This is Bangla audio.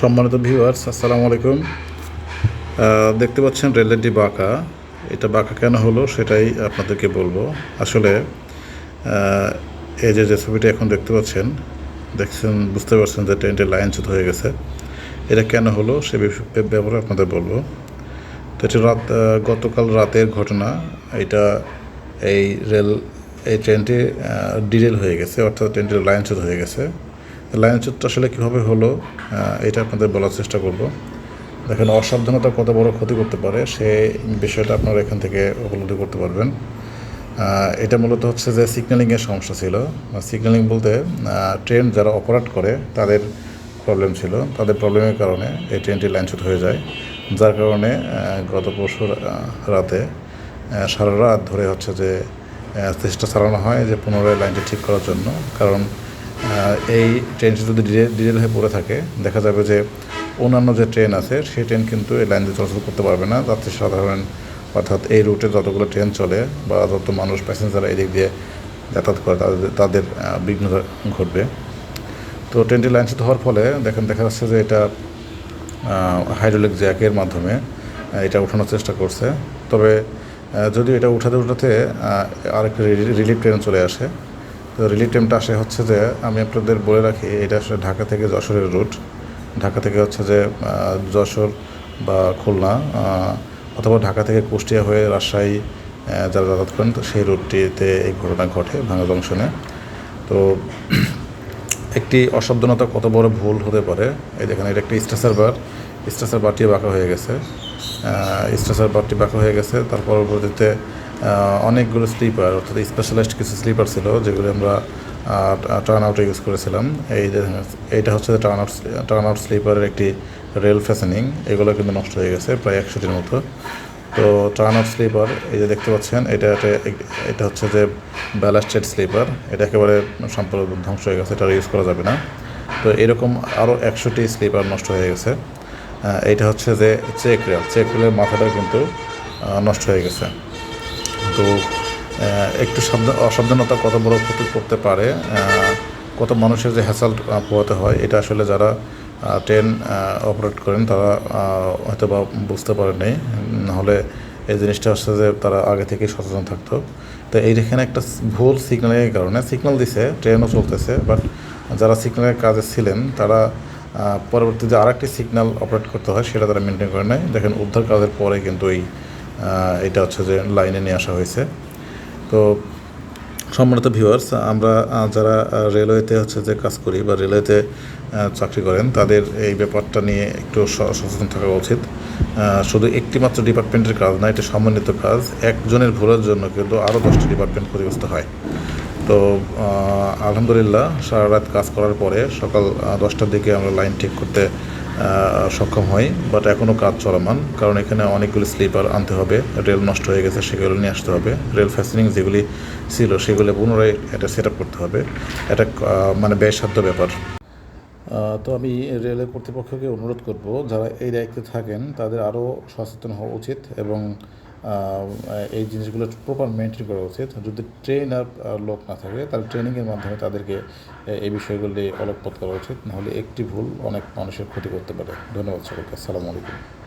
সম্মানিত ভিউয়ার্স আসসালামু আলাইকুম। দেখতে পাচ্ছেন রেলেরটি বাঁকা, এটা বাঁকা কেন হলো সেটাই আপনাদেরকে বলব। আসলে এই যে ছবিটা এখন দেখতে পাচ্ছেন, দেখছেন, বুঝতে পারছেন যে ট্রেনটির লাইনচ্যুত হয়ে গেছে। এটা কেন হলো সে ব্যাপারে আপনাদের বলব। তো এটা রাত গতকাল রাতের ঘটনা, এটা এই রেল, এই ট্রেনটি ডিরেল হয়ে গেছে, অর্থাৎ ট্রেনটির লাইন লাইনচ্যুত হয়ে গেছে। লাইনচ্যুতটা আসলে কীভাবে হলো এটা আপনাদের বলার চেষ্টা করব। দেখেন, অসাবধানতা কত বড় ক্ষতি করতে পারে, সে বিষয়টা আপনারা এখান থেকে উপলব্ধি করতে পারবেন। এটা মূলত হচ্ছে যে সিগন্যালিংয়ের সমস্যা ছিল। সিগন্যালিং বলতে ট্রেন যারা অপারেট করে, তাদের প্রবলেম ছিল। তাদের প্রবলেমের কারণে এই ট্রেনটি লাইনচ্যুত হয়ে যায়। যার কারণে গত পরশু রাতে সারা রাত ধরে হচ্ছে যে চেষ্টা চালানো হয় যে পুনরায় লাইনটি ঠিক করার জন্য। কারণ এই ট্রেনটি যদি ডিজেল হয়ে পড়ে থাকে। দেখা যাবে যে অন্যান্য যে ট্রেন আছে, সেই ট্রেন কিন্তু এই লাইন দিয়ে চলাচল করতে পারবে না। যাত্রী সাধারণ, অর্থাৎ এই রুটে যতগুলো ট্রেন চলে বা যত মানুষ প্যাসেঞ্জার এই দিক দিয়ে যাতায়াত করে, তাদের তাদের বিঘ্ন ঘটবে। তো ট্রেনটি লাইনচ্যুত হওয়ার ফলে দেখেন, দেখা যাচ্ছে যে এটা হাইড্রোলিক জ্যাকের মাধ্যমে এটা ওঠানোর চেষ্টা করছে। তবে যদিও এটা উঠাতে উঠাতে আরেকটা রিলিফ ট্রেন চলে আসে তো রিলিফ ট্রেনটা আসে হচ্ছে যে আমি আপনাদের বলে রাখি, এটা আসলে ঢাকা থেকে যশোরের রুট ঢাকা থেকে হচ্ছে যে যশোর বা খুলনা অথবা ঢাকা থেকে কুষ্টিয়া হয়ে রাজশাহী যারা যাতায়াত করেন, তো সেই রুটটিতে এই ঘটনা ঘটে ভাঙা জংশনে। তো একটি অসাবধানতা কত বড় ভুল হতে পারে। এই দেখেন, এটা একটি স্ট্রেসার বার। স্ট্রেসার বারটি বাঁকা হয়ে গেছে। স্ট্রেসার বারটি বাঁকা হয়ে গেছে, তার পরবর্তীতে অনেকগুলো স্লিপার, অর্থাৎ স্পেশালাইজড কিছু স্লিপার ছিল যেগুলো আমরা টার্ন আউটে ইউজ করেছিলাম। এই এইটা হচ্ছে টার্ন আউট টার্ন আউট স্লিপারের একটি রেল ফ্যাশনিং এগুলো কিন্তু নষ্ট হয়ে গেছে প্রায় একশোটির মতো। তো টার্ন আউট স্লিপার এই যে দেখতে পাচ্ছেন, এটা এটা হচ্ছে যে ব্যালাস্টেড স্লিপার এটা একেবারে সম্পূর্ণ ধ্বংস হয়ে গেছে, এটা ইউজ করা যাবে না। তো এরকম আরও একশোটি স্লিপার নষ্ট হয়ে গেছে। এটা হচ্ছে যে চেক রেল চেক রেলের মাথাটাও কিন্তু নষ্ট হয়ে গেছে। তো একটু অসাবধানতা কত বড় ক্ষতি করতে পারে। কত মানুষের যে হ্যাসাল পোহাতে হয়, এটা আসলে যারা ট্রেন অপারেট করেন, তারা হয়তো বা বুঝতে পারেনি নাহলে এই জিনিসটা হচ্ছে যে তারা আগে থেকেই সচেতন থাকতো। তো এইখানে একটা ভুল সিগন্যালের কারণে, সিগন্যাল দিছে, ট্রেনও চলতেছে, বাট যারা সিগন্যালের কাজে ছিলেন, তারা পরবর্তীতে আরেকটি সিগন্যাল অপারেট করতে হয়, সেটা তারা মেনটেন করে নেয়। দেখেন, উদ্ধার কাজের পরে কিন্তু এই এটা হচ্ছে যে লাইনে নিয়ে আসা হয়েছে। তো সম্মানিত ভিউয়ার্স আমরা যারা রেলওয়েতে হচ্ছে যে কাজ করি বা রেলওয়েতে চাকরি করেন, তাদের এই ব্যাপারটা নিয়ে একটু সচেতন থাকা উচিত। শুধু একটি মাত্র ডিপার্টমেন্টের কাজ না, এটা সমন্বিত কাজ। একজনের ভুলের জন্য কিন্তু আরও দশটি ডিপার্টমেন্ট ক্ষতিগ্রস্ত হয়। তো আলহামদুলিল্লাহ, সারা রাত কাজ করার পরে সকাল দশটার দিকে আমরা লাইন ঠিক করতে সক্ষম হয় বাট এখনও কাজ চলমান, কারণ এখানে অনেকগুলি স্লিপার আনতে হবে রেল নষ্ট হয়ে গেছে, সেগুলো নিয়ে আসতে হবে রেল ফ্যাসিনিং যেগুলি ছিল, সেগুলো পুনরায় এটা সেট করতে হবে, এটা মানে ব্যয়সাধ্য ব্যাপার। তো আমি রেলের কর্তৃপক্ষকে অনুরোধ করব, যারা এই দায়িত্বে থাকেন, তাদের আরও সচেতন হওয়া উচিত এবং এই জিনিসগুলো প্রপার মেনটেন করা উচিত। যদি ট্রেন আর আর লোক না থাকে, তাহলে ট্রেনিংয়ের মাধ্যমে তাদেরকে এই বিষয়গুলি অলকপত করা উচিত। নাহলে একটি ভুল অনেক মানুষের ক্ষতি করতে পারে। ধন্যবাদ সকলকে আসসালামু আলাইকুম।